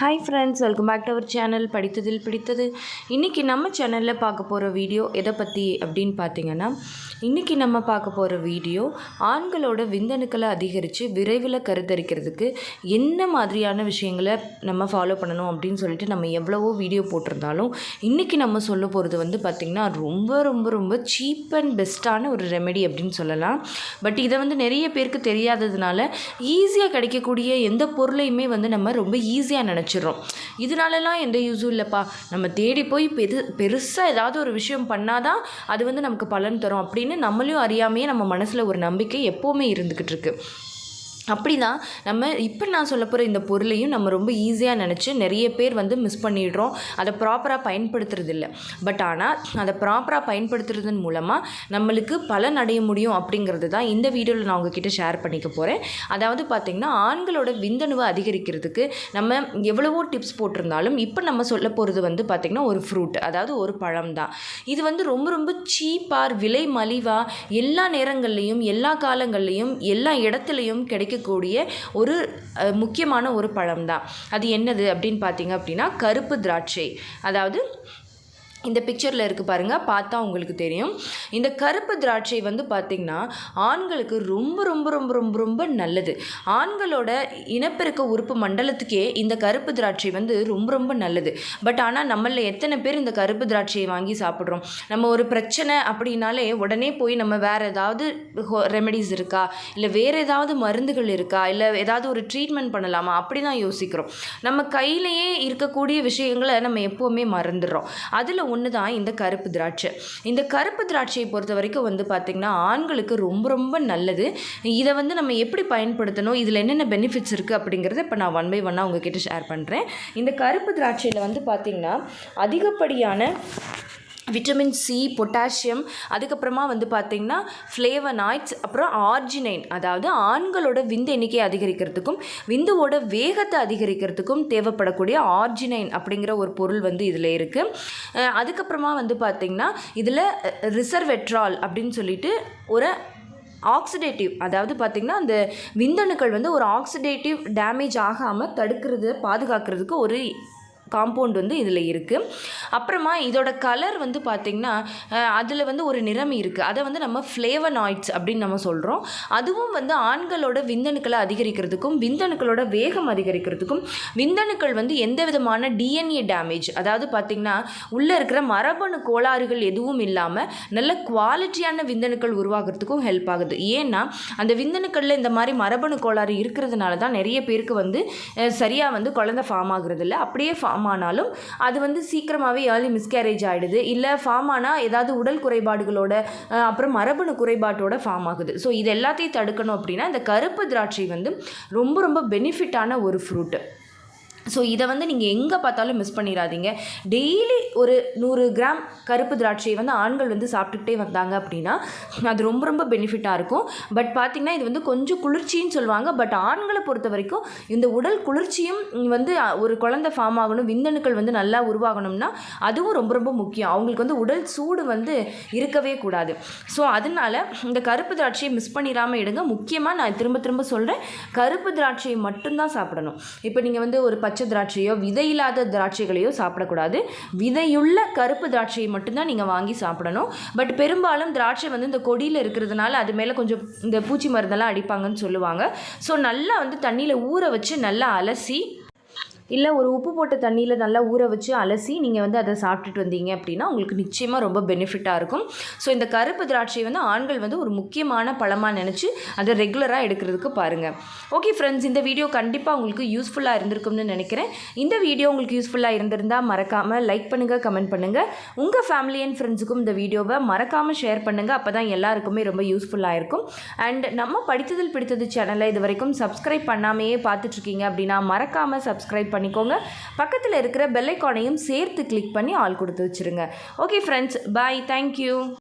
Hi friends welcome back to our channel படித்ததில் பிடித்தது. இன்றைக்கி நம்ம சேனலில் பார்க்க போகிற வீடியோ எதை பற்றி அப்படின்னு பார்த்தீங்கன்னா இன்றைக்கி நம்ம பார்க்க போகிற வீடியோ ஆண்களோட விந்தணுக்களை அதிகரித்து விரைவில் கருத்தரிக்கிறதுக்கு என்ன மாதிரியான விஷயங்களை நம்ம ஃபாலோ பண்ணணும் அப்படின்னு சொல்லிட்டு நம்ம எவ்வளவோ வீடியோ போட்டிருந்தாலும் இன்றைக்கி நம்ம சொல்ல போகிறது வந்து பார்த்திங்கன்னா ரொம்ப ரொம்ப ரொம்ப சீப் அண்ட் பெஸ்ட்டான ஒரு ரெமெடி அப்படின்னு சொல்லலாம். பட் இதை வந்து நிறைய பேருக்கு தெரியாததுனால ஈஸியாக கிடைக்கக்கூடிய எந்த பொருளையுமே வந்து நம்ம ரொம்ப ஈஸியாக நினச்சிடுறோம் இதனாலலாம் எந்த யூஸும் இல்லைப்பா. நம்ம தேடி போய் பெரு பெருசாக ஏதாவது ஒரு விஷயம் பண்ணாதான் அது வந்து நமக்கு பலன் தரும். அப்படின்னு நம்மளையும் அறியாமையே நம்ம மனசில் ஒரு நம்பிக்கை எப்போவுமே இருந்துக்கிட்டு இருக்குது அப்படி தான் நம்ம இப்போ நான் சொல்ல போகிற இந்த பொருளையும் நம்ம ரொம்ப ஈஸியாக நினச்சி நிறைய பேர் வந்து மிஸ் பண்ணிடுறோம். அதை ப்ராப்பராக பயன்படுத்துறது இல்லை பட் ஆனால் அதை ப்ராப்பராக பயன்படுத்துறதன் மூலமாக நம்மளுக்கு பலன் அடைய முடியும் அப்படிங்கிறது தான் இந்த வீடியோவில் நான் உங்ககிட்ட ஷேர் பண்ணிக்க போகிறேன் அதாவது பார்த்திங்கன்னா ஆண்களோட விந்தணுவை அதிகரிக்கிறதுக்கு நம்ம எவ்வளவோ டிப்ஸ் போட்டிருந்தாலும் இப்போ நம்ம சொல்ல போகிறது வந்து பார்த்திங்கன்னா ஒரு ஃப்ரூட் அதாவது ஒரு பழம் தான். இது வந்து ரொம்ப ரொம்ப சீப்பாக விலை மலிவாக எல்லா நேரங்கள்லேயும் எல்லா காலங்கள்லேயும் எல்லா இடத்துலையும் கிடைக்க கிடைக்கக்கூடிய ஒரு முக்கியமான ஒரு பழம் தான் அது என்னது அப்படின்னு பார்த்தீங்க அப்படின்னா கருப்பு திராட்சை. அதாவது இந்த பிக்சரில் இருக்குது பாருங்கள் பார்த்தா உங்களுக்கு தெரியும். இந்த கருப்பு திராட்சை வந்து பார்த்திங்கன்னா ஆண்களுக்கு ரொம்ப ரொம்ப ரொம்ப ரொம்ப ரொம்ப நல்லது. ஆண்களோட இனப்பெருக்க உறுப்பு மண்டலத்துக்கே இந்த கருப்பு திராட்சை வந்து ரொம்ப ரொம்ப நல்லது. பட் ஆனால் நம்மளில் எத்தனை பேர் இந்த கருப்பு திராட்சையை வாங்கி சாப்பிட்றோம்? நம்ம ஒரு பிரச்சனை அப்படின்னாலே உடனே போய் நம்ம வேறு ஏதாவது ரெமெடிஸ் இருக்கா? இல்லை வேறு ஏதாவது மருந்துகள் இருக்கா? இல்லை ஏதாவது ஒரு ட்ரீட்மெண்ட் பண்ணலாமா? அப்படி தான் யோசிக்கிறோம். நம்ம கையிலேயே இருக்கக்கூடிய விஷயங்களை நம்ம எப்போவுமே மறந்துடுறோம். அதில் ஒன்று தான் இந்த கருப்பு திராட்சை. இந்த கருப்பு திராட்சையை பொறுத்த வரைக்கும் வந்து பார்த்திங்கன்னா ஆண்களுக்கு ரொம்ப ரொம்ப நல்லது. இதை வந்து நம்ம எப்படி பயன்படுத்தணும்? இதில் என்னென்ன பெனிஃபிட்ஸ் இருக்குது அப்படிங்கிறத இப்போ நான் ஒன் பை ஒன்னாக உங்ககிட்ட ஷேர் பண்ணுறேன் இந்த கருப்பு திராட்சையில் வந்து பார்த்திங்கன்னா அதிகப்படியான விட்டமின் சி பொட்டாசியம் அதுக்கப்புறமா வந்து பார்த்திங்கன்னா ஃப்ளேவனாய்ட்ஸ் அப்புறம் ஆர்ஜினைன் அதாவது ஆண்களோட விந்து எண்ணிக்கையை அதிகரிக்கிறதுக்கும் விந்துவோட வேகத்தை அதிகரிக்கிறதுக்கும் தேவைப்படக்கூடிய ஆர்ஜினைன் அப்படிங்கிற ஒரு பொருள் வந்து இதில் இருக்குது அதுக்கப்புறமா வந்து பார்த்திங்கன்னா இதில் ரிசர்வெட்ரால் அப்படின்னு சொல்லிட்டு ஒரு ஆக்சிடேட்டிவ் அதாவது பார்த்திங்கன்னா அந்த விந்தணுக்கள் வந்து ஒரு ஆக்சிடேட்டிவ் டேமேஜ் ஆகாமல் தடுக்கிறது பாதுகாக்கிறதுக்கு ஒரு காம்பவுண்ட் வந்து இதில் இருக்குது அப்புறமா இதோட கலர் வந்து பார்த்திங்கன்னா அதில் வந்து ஒரு நிறம் இருக்குது அதை வந்து நம்ம ஃப்ளேவனாய்ட்ஸ் அப்படின்னு நம்ம சொல்கிறோம் அதுவும் வந்து ஆண்களோட விந்தணுக்களை அதிகரிக்கிறதுக்கும் விந்தணுக்களோட வேகம் அதிகரிக்கிறதுக்கும் விந்தணுக்கள் வந்து எந்த விதமான டிஎன்ஏ டேமேஜ் அதாவது பார்த்திங்கன்னா உள்ளே இருக்கிற மரபணு கோளாறுகள் எதுவும் இல்லாமல் நல்ல குவாலிட்டியான விந்தணுக்கள் உருவாகிறதுக்கும் ஹெல்ப் ஆகுது. ஏன்னா அந்த விந்தணுக்களில் இந்த மாதிரி மரபணு கோளாறு இருக்கிறதுனால தான் நிறைய பேருக்கு வந்து சரியாக வந்து குழந்தை ஃபார்ம் ஆகுறது இல்லை அப்படியே ஃபார்ம் ஆனாலும் அது வந்து சீக்கிரமாகவே ஏர்லி மிஸ்கேரேஜ் ஆகிடுது இல்லை ஃபார்ம் ஆனால் ஏதாவது உடல் குறைபாடுகளோட அப்புறம் மரபணு குறைபாட்டோட ஃபார்ம் ஆகுது. ஸோ இது எல்லாத்தையும் தடுக்கணும் அப்படின்னா இந்த கருப்பு திராட்சை வந்து ரொம்ப ரொம்ப பெனிஃபிட்டான ஒரு ஃப்ரூட்டு ஸோ இதை வந்து நீங்கள் எங்கே பார்த்தாலும் மிஸ் பண்ணிடாதீங்க டெய்லி ஒரு நூறு கிராம் கருப்பு திராட்சையை வந்து ஆண்கள் வந்து சாப்பிட்டுக்கிட்டே வந்தாங்க அப்படின்னா அது ரொம்ப ரொம்ப பெனிஃபிட்டாக இருக்கும். பட் பார்த்திங்கன்னா இது வந்து கொஞ்சம் குளிர்ச்சின்னு சொல்லுவாங்க. பட் ஆண்களை பொறுத்த வரைக்கும் இந்த உடல் குளிர்ச்சியும் வந்து ஒரு குழந்தை ஃபார்ம் ஆகணும் விந்தணுக்கள் வந்து நல்லா உருவாகணும்னா அதுவும் ரொம்ப ரொம்ப முக்கியம். அவங்களுக்கு வந்து உடல் சூடு வந்து இருக்கவே கூடாது. ஸோ அதனால இந்த கருப்பு திராட்சையை மிஸ் பண்ணிடாமல் எடுங்க. முக்கியமாக நான் திரும்ப திரும்ப சொல்கிறேன் கருப்பு திராட்சையை மட்டும்தான் சாப்பிடணும். இப்போ நீங்கள் வந்து ஒரு பச்சை திராட்சையோ விதையில்லாத திராட்சைகளையோ சாப்பிடக்கூடாது. விதையுள்ள கருப்பு திராட்சையை மட்டும்தான் நீங்கள் வாங்கி சாப்பிடணும். பட் பெரும்பாலும் திராட்சை வந்து இந்த கொடியில் இருக்கிறதுனால அது மேலே கொஞ்சம் இந்த பூச்சி மருந்தெல்லாம் அடிப்பாங்கன்னு சொல்லுவாங்க. ஸோ நல்லா வந்து தண்ணியில் ஊற வச்சு நல்லா அலசி இல்லை ஒரு உப்பு போட்ட தண்ணியில் நல்லா ஊற வச்சு அலசி நீங்கள் வந்து அதை சாப்பிட்டுட்டு வந்தீங்க அப்படின்னா உங்களுக்கு நிச்சயமாக ரொம்ப பெனிஃபிட்டாக இருக்கும். ஸோ இந்த கருப்பு திராட்சை வந்து ஆண்கள் வந்து ஒரு முக்கியமான பழமாக நினச்சி அதை ரெகுலராக எடுக்கிறதுக்கு பாருங்கள் ஓகே ஃப்ரெண்ட்ஸ் இந்த வீடியோ கண்டிப்பாக உங்களுக்கு யூஸ்ஃபுல்லாக இருந்திருக்கும்னு நினைக்கிறேன். இந்த வீடியோ உங்களுக்கு யூஸ்ஃபுல்லாக இருந்திருந்தால் மறக்காமல் லைக் பண்ணுங்கள் கமெண்ட் பண்ணுங்கள் உங்கள் ஃபேமிலி அண்ட் ஃப்ரெண்ட்ஸுக்கும் இந்த வீடியோவை மறக்காமல் ஷேர் பண்ணுங்கள் அப்போ தான் எல்லாருக்குமே ரொம்ப யூஸ்ஃபுல்லாக இருக்கும். அண்ட் நம்ம படித்ததில் பிடித்தது சேனலை இது வரைக்கும் சப்ஸ்கிரைப் பண்ணாமையே பார்த்துட்ருக்கீங்க அப்படின்னா மறக்காமல் சப்ஸ்கிரைப் பண்ணிக்கோங்க. பக்கத்தில் இருக்கிற பெல்லைக்கானையும் சேர்த்து கிளிக் பண்ணி ஆள் கொடுத்து வச்சுருங்க. Okay friends bye thank you